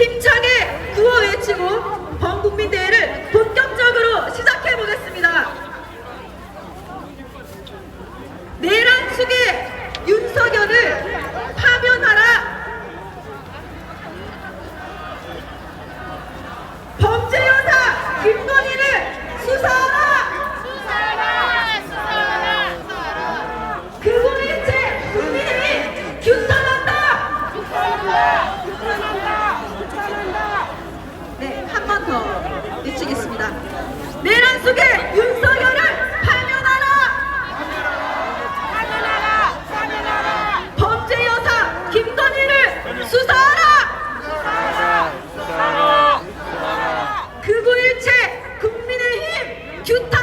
힘차게 구호 외치고 범국민대회를 본격적으로 시작해 보겠습니다. 내란 축의 윤석열을 수사하라! 수사하라! 그 수사하라! 수사하라! 극우일체 국민의힘 규탄!